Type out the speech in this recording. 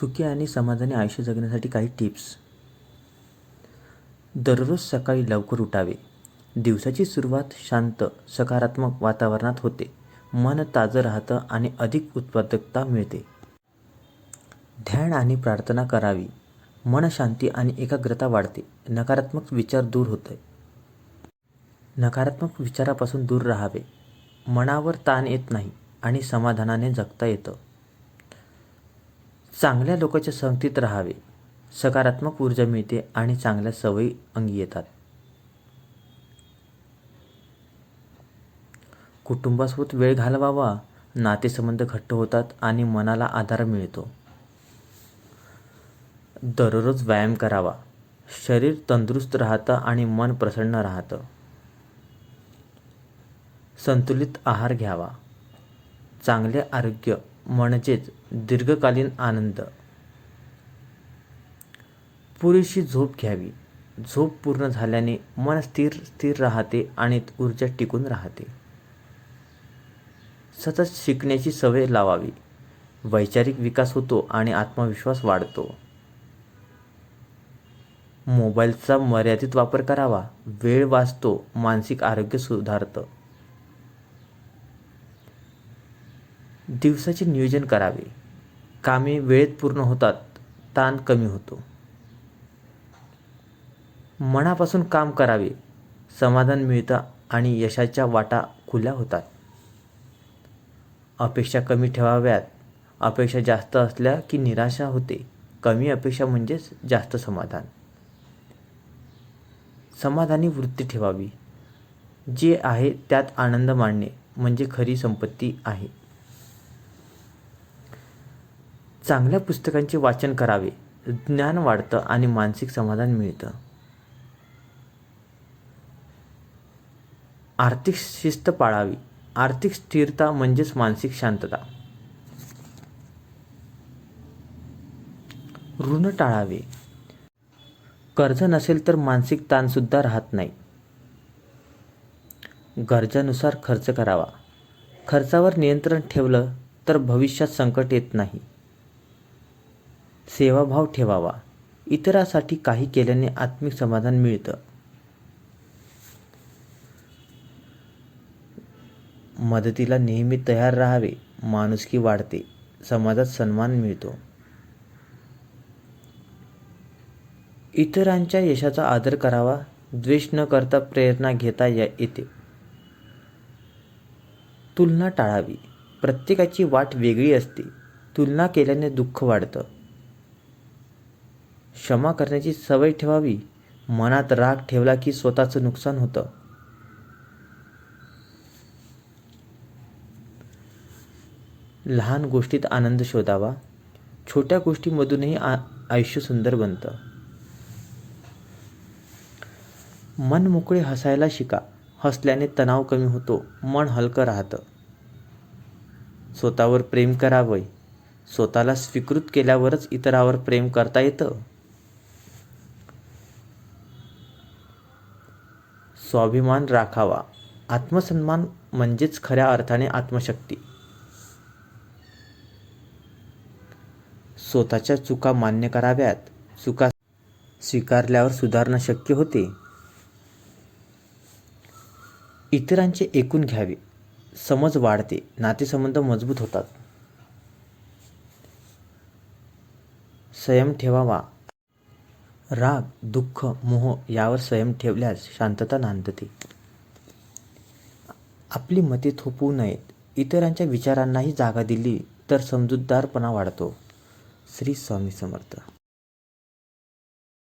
सुखी आणि समाधानी आयुष्य जगण्यासाठी काही टिप्स. दररोज सकाळी लवकर उठावे. दिवसाची सुरुवात शांत सकारात्मक वातावरणात होते. मन ताजं राहतं आणि अधिक उत्पादकता मिळते. ध्यान आणि प्रार्थना करावी. मन शांती आणि एकाग्रता वाढते. नकारात्मक विचार दूर होते नकारात्मक विचारापासून दूर राहावे. मनावर ताण येत नाही आणि समाधानाने जगता येतं. चांगल्या लोकांच्या संगतीत राहावे. सकारात्मक ऊर्जा मिळते आणि चांगल्या सवयी अंगी येतात. कुटुंबासोबत वेळ घालवावा. नातेसंबंध घट्ट होतात आणि मनाला आधार मिळतो. दररोज व्यायाम करावा. शरीर तंदुरुस्त राहतं आणि मन प्रसन्न राहतं. संतुलित आहार घ्यावा. चांगले आरोग्य म्हणजेच दीर्घकालीन आनंद. पुरेशी झोप घ्यावी. झोप पूर्ण झाल्याने मन स्थिर स्थिर राहते आणि ऊर्जा टिकून राहते. सतत शिकण्याची सवय लावावी. वैचारिक विकास होतो आणि आत्मविश्वास वाढतो. मोबाईलचा मर्यादित वापर करावा. वेळ वाचतो. मानसिक आरोग्य सुधारतं. दिवसाचे नियोजन करावे. कामे वेळेत पूर्ण होतात ताण कमी होतो. मनापासून काम करावे समाधान मिळतं आणि यशाच्या वाटा खुल्या होतात. अपेक्षा कमी ठेवाव्यात अपेक्षा जास्त असल्या की निराशा होते. कमी अपेक्षा म्हणजेच जास्त समाधान. समाधानी वृत्ती ठेवावी. जे आहे त्यात आनंद मानणे म्हणजे खरी संपत्ती आहे. चांगल्या पुस्तकांचे वाचन करावे ज्ञान वाढतं आणि मानसिक समाधान मिळतं. आर्थिक शिस्त पाळावी. आर्थिक स्थिरता म्हणजेच मानसिक शांतता. ऋण टाळावे. कर्ज नसेल तर मानसिक ताणसुद्धा राहत नाही. गरजानुसार खर्च करावा. खर्चावर नियंत्रण ठेवलं तर भविष्यात संकट येत नाही. सेवाभाव ठेवावा. इतरासाठी काही केल्याने आत्मिक समाधान मिळतं. मदतीला नेहमी तयार राहावे. माणुसकी वाढते. समाजात सन्मान मिळतो. इतरांच्या यशाचा आदर करावा. द्वेष न करता प्रेरणा घेता या येते. तुलना टाळावी. प्रत्येकाची वाट वेगळी असते. तुलना केल्याने दुःख वाढतं. क्षमा करण्याची सवय ठेवावी. मनात राग ठेवला की स्वतःचं नुकसान होतं. लहान गोष्टीत आनंद शोधावा. छोट्या गोष्टीमधूनही आ आयुष्य सुंदर बनतं. मन मोकळे हसायला शिका. हसल्याने तणाव कमी होतो. मन हलकं राहतं. स्वतःवर प्रेम करावं. स्वतःला स्वीकृत केल्यावरच इतरावर प्रेम करता येतं. स्वाभिमान राखावा. आत्मसन्मान म्हणजेच खऱ्या अर्थाने आत्मशक्ती. स्वतःच्या चुका मान्य कराव्यात. चुका स्वीकारल्यावर सुधारणा शक्य होते. इतरांचे ऐकून घ्यावे. समज वाढते. नातेसंबंध मजबूत होतात. संयम ठेवावा. राग दुःख मोह यावर संयम ठेवल्यास शांतता नांदते. आपली मते थोपवू नयेत. इतरांच्या विचारांनाही जागा दिली तर समजूतदारपणा वाढतो. श्री स्वामी समर्थ.